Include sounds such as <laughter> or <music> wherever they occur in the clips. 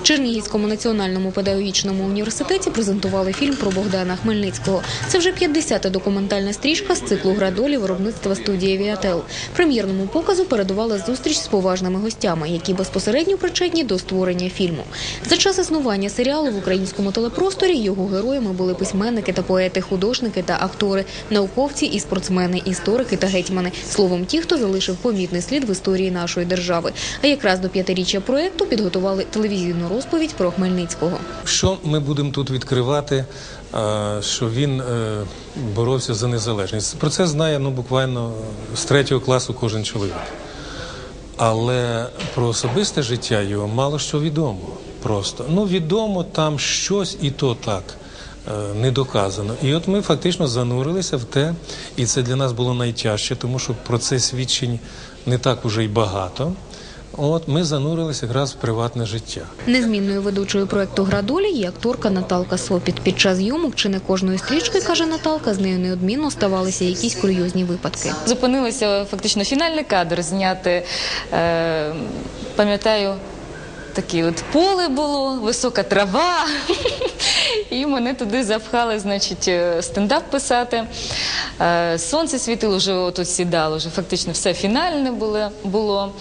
В Чернігівському національному педагогічному університеті презентували фільм про Богдана Хмельницького. Це вже 50-та документальна стрічка з циклу «Градолі» виробництва студії «Віател». Прем'єрному показу передувала зустріч з поважними гостями, які безпосередньо причетні до створення фільму. За час існування серіалу в українському телепросторі його героями були письменники та поети, художники та актори, науковці і спортсмени, історики та гетьмани. Словом, ті, хто залишив помітний слід в історії нашої держави. А якраз до п'ятиріччя проекту підготували телевізійну розповідь про Хмельницького. Що ми будемо тут відкривати? Що він е, боровся за незалежність. Про це знає ну буквально з третього класу кожен чоловік. Але про особисте життя його мало що відомо. Просто ну відомо там щось, і то так е, не доказано. І от ми фактично занурилися в те, і це для нас було найтяжче, тому що про це свідчень не так уже й багато. От ми занурилися якраз в приватне життя. Незмінною ведучою проекту Градолі є акторка Наталка Сопіт. Під час зйомок чи не кожної стрічки, каже Наталка, з нею неодмінно ставалися якісь курйозні випадки. Зупинилися фактично фінальний кадр зняти. Е, пам'ятаю, таке от поле було, висока трава. <laughs> І мене туди запхали, значить, е, стендап писати. Е, сонце світило, вже отут сідало, вже фактично все фінальне було.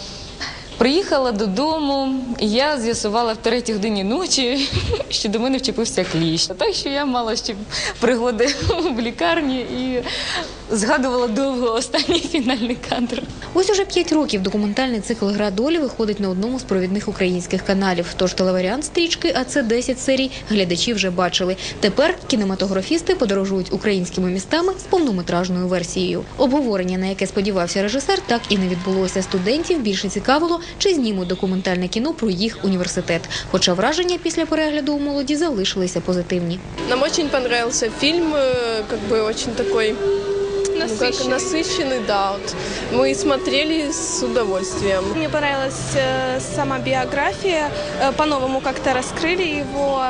Приїхала додому, і я з'ясувала в третій годині ночі, <laughs> що до мене вчепився кліщ. Так що я мала ще пригоди <laughs> в лікарні і згадувала довго останній фінальний кадр. Ось уже п'ять років документальний цикл Гра долі виходить на одному з провідних українських каналів. Тож телеваріант стрічки, а це 10 серій, глядачі вже бачили. Тепер кінематографісти подорожують українськими містами з повнометражною версією. Обговорення, на яке сподівався режисер, так і не відбулося. Студентів більше цікавило, чи знімуть документальне кіно про їх університет. Хоча враження після перегляду у молоді залишилися позитивні. Нам очень понравился фильм, э, как бы очень такой ну, как насыщенный, да. Вот. Мы смотрели с удовольствием. Мне понравилась э, сама биография, э, по-новому как-то раскрыли его,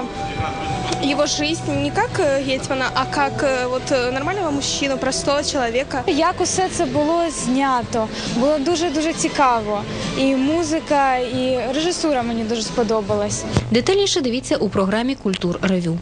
его жизнь не как э, Гетмана, а как э, вот э, нормального мужчину, простого человека. Як усе це було знято, було дуже дуже цікаво. І музика, і режисура мені дуже сподобалась. Детальніше дивіться у програмі Культур Ревю.